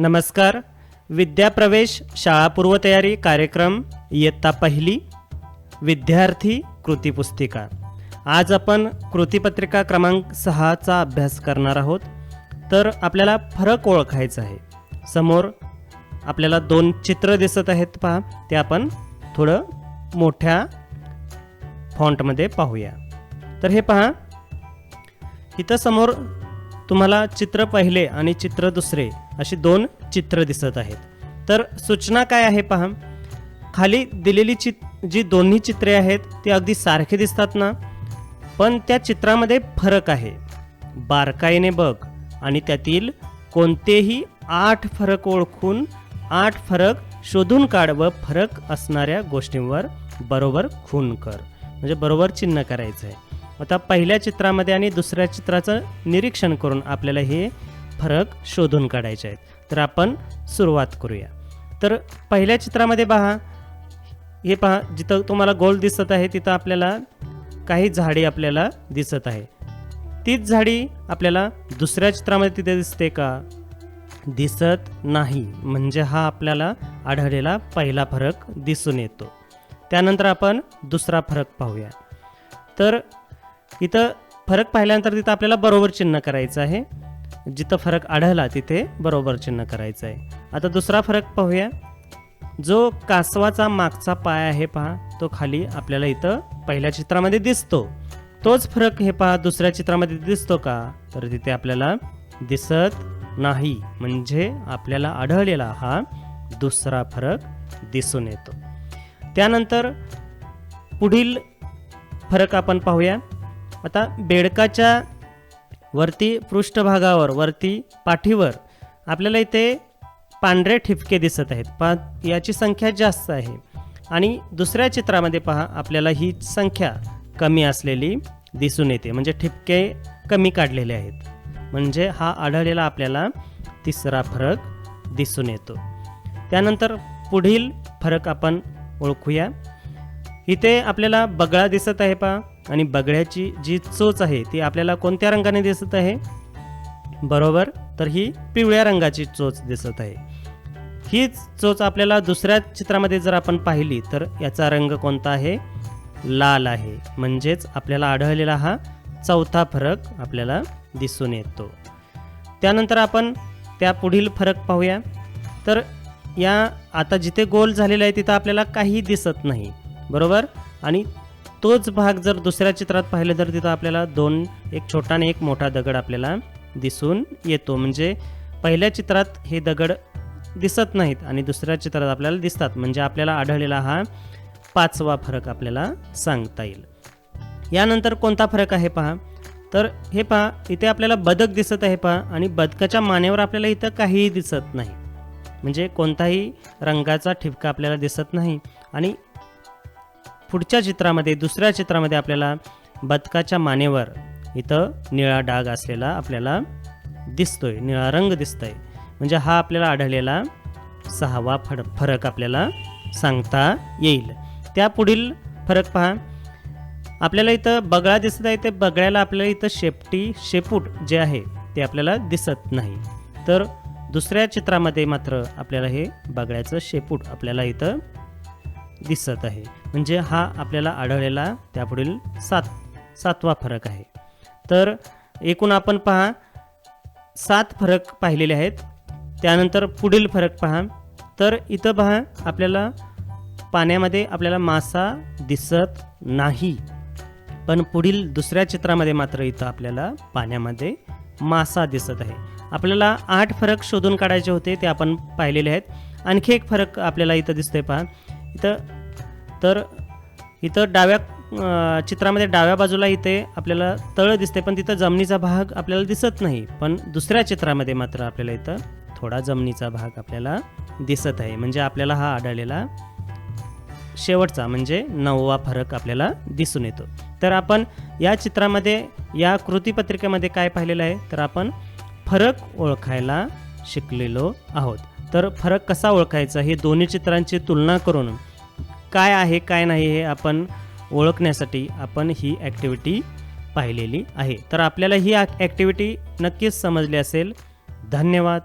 नमस्कार. विद्याप्रवेश शाळा पूर्वतयारी कार्यक्रम इयत्ता पहिली विद्यार्थी कृतीपुस्तिका आज आपण कृतीपत्रिका क्रमांक सहाचा अभ्यास करणार आहोत. तर आपल्याला फरक ओळखायचा आहे. समोर आपल्याला दोन चित्र दिसत आहेत पहा. ते आपण थोडं मोठ्या फॉन्टमध्ये पाहूया. तर हे पहा. इथं समोर तुम्हाला चित्र पहिले आणि चित्र दुसरे अशी दोन चित्र दिसत आहेत. तर सूचना काय आहे पहा. खाली दिलेली चित जी दोन्ही चित्रे आहेत ती अगदी सारखी दिसतात ना. पण त्या चित्रामध्ये फरक आहे. बारकाईने बघ आणि त्यातील कोणतेही आठ फरक ओळखून आठ फरक शोधून काढ व फरक असणाऱ्या गोष्टींवर बरोबर खून कर. म्हणजे बरोबर चिन्ह करायचं आहे आता पहिल्या चित्रामध्ये आणि दुसऱ्या चित्राचं निरीक्षण करून आपल्याला हे फरक शोधून काढायचे आहेत. तर आपण सुरुवात करूया. तर पहिल्या चित्रामध्ये पहा. हे पहा जिथं तुम्हाला गोल दिसत आहे तिथं आपल्याला काही झाडी आपल्याला दिसत आहे. तीच झाडी आपल्याला दुसऱ्या चित्रामध्ये तिथे दिसते का? दिसत नाही. म्हणजे हा आपल्याला आढळलेला पहिला फरक दिसून येतो. त्यानंतर आपण दुसरा फरक पाहूया. तर इथं फरक पाहिल्यानंतर तिथं आपल्याला बरोबर चिन्ह करायचं आहे. जिथं फरक आढळला तिथे बरोबर चिन्ह करायचं आहे. आता दुसरा फरक पाहूया. जो कासवाचा मागचा पाय आहे पहा तो खाली आपल्याला इथं पहिल्या चित्रामध्ये दिसतो. तोच फरक हे पहा दुसऱ्या चित्रामध्ये दिसतो का? तर तिथे आपल्याला दिसत नाही. म्हणजे आपल्याला आढळलेला हा दुसरा फरक दिसून येतो. त्यानंतर पुढील फरक आपण पाहूया. आता बेडकाच्या वरती पृष्ठभागावर वरती पाठीवर आपल्याला इथे पांढरे ठिपके दिसत आहेत. पहा याची संख्या जास्त आहे. आणि दुसऱ्या चित्रामध्ये पहा आपल्याला ही संख्या कमी असलेली दिसून येते. म्हणजे ठिपके कमी काढलेले आहेत. म्हणजे हा आढळलेला आपल्याला तिसरा फरक दिसून येतो. त्यानंतर पुढील फरक आपण ओळखूया. इथे आपल्याला बगळा दिसत आहे पहा. आणि बगळ्याची जी चोच आहे ती आपल्याला कोणत्या रंगाने दिसत आहे? बरोबर? तर ही पिवळ्या रंगाची चोच दिसत आहे. हीच चोच आपल्याला दुसऱ्या चित्रामध्ये जर आपण पाहिली तर याचा रंग कोणता आहे? लाल आहे. म्हणजेच आपल्याला आढळलेला हा चौथा फरक आपल्याला दिसून येतो. त्यानंतर आपण त्या पुढील फरक पाहूया. तर या आता जिथे गोल झालेला आहे तिथं आपल्याला काही दिसत नाही. बरोबर? आणि तोच भाग जर दुसऱ्या चित्रात पाहिलं तर तिथं आपल्याला दोन एक छोटा आणि एक मोठा दगड आपल्याला दिसून येतो. म्हणजे पहिल्या चित्रात हे दगड दिसत नाहीत आणि दुसऱ्या चित्रात आपल्याला दिसतात. म्हणजे आपल्याला आढळलेला हा पाचवा फरक आपल्याला सांगता येईल. यानंतर कोणता फरक आहे पहा. तर हे पहा इथे आपल्याला बदक दिसत आहे पहा आणि बदकाच्या मानेवर आपल्याला इथं काहीही दिसत नाही. म्हणजे कोणताही रंगाचा ठिपका आपल्याला दिसत नाही आणि पुढच्या चित्रामध्ये दुसऱ्या चित्रामध्ये आपल्याला बदकाच्या मानेवर इथं निळा डाग असलेला आपल्याला दिसतोय निळा रंग दिसतोय. म्हणजे हा आपल्याला आढळलेला सहावा फड फरक आपल्याला सांगता येईल. त्या पुढील फरक पहा. आपल्याला इथं बगळा दिसत आहे ते बगळ्याला आपल्याला इथं शेपटी शेपूट जे आहे ते आपल्याला दिसत नाही. तर दुसऱ्या चित्रामध्ये मात्र आपल्याला हे बगळ्याचं शेपूट आपल्याला इथं दिसत आहे. म्हणजे हा आपल्याला आढळलेला त्यापुढील सात सातवा फरक आहे. तर एकूण आपण पहा सात फरक पाहिलेले आहेत. त्यानंतर पुढील फरक पहा. तर इथं पहा आपल्याला पाण्यामध्ये आपल्याला मासा दिसत नाही. पण पुढील दुसऱ्या चित्रामध्ये मात्र इथं आपल्याला पाण्यामध्ये मासा दिसत आहे. आपल्याला आठ फरक शोधून काढायचे होते ते आपण पाहिलेले आहेत. आणखी एक फरक आपल्याला इथं दिसतोय पहा. इथं तर इथं डाव्या चित्रामध्ये डाव्या बाजूला इथे आपल्याला तळ दिसते पण तिथं जमिनीचा भाग आपल्याला दिसत नाही. पण दुसऱ्या चित्रामध्ये मात्र आपल्याला इथं थोडा जमिनीचा भाग आपल्याला दिसत आहे. म्हणजे आपल्याला हा आढळलेला शेवटचा म्हणजे नववा फरक आपल्याला दिसून येतो. तर आपण या चित्रामध्ये या कृतीपत्रिकेमध्ये काय पाहिलेलं आहे? तर आपण फरक ओळखायला शिकलेलो आहोत. तर फरक कसा ओळखायचा? हे दोन्ही चित्रांची तुलना करून काय आहे काय नाही हे आपण ओळखण्यासाठी आपण ही ॲक्टिव्हिटी पाहिलेली आहे. तर आपल्याला ही ॲक्टिव्हिटी नक्कीच समजली असेल. धन्यवाद.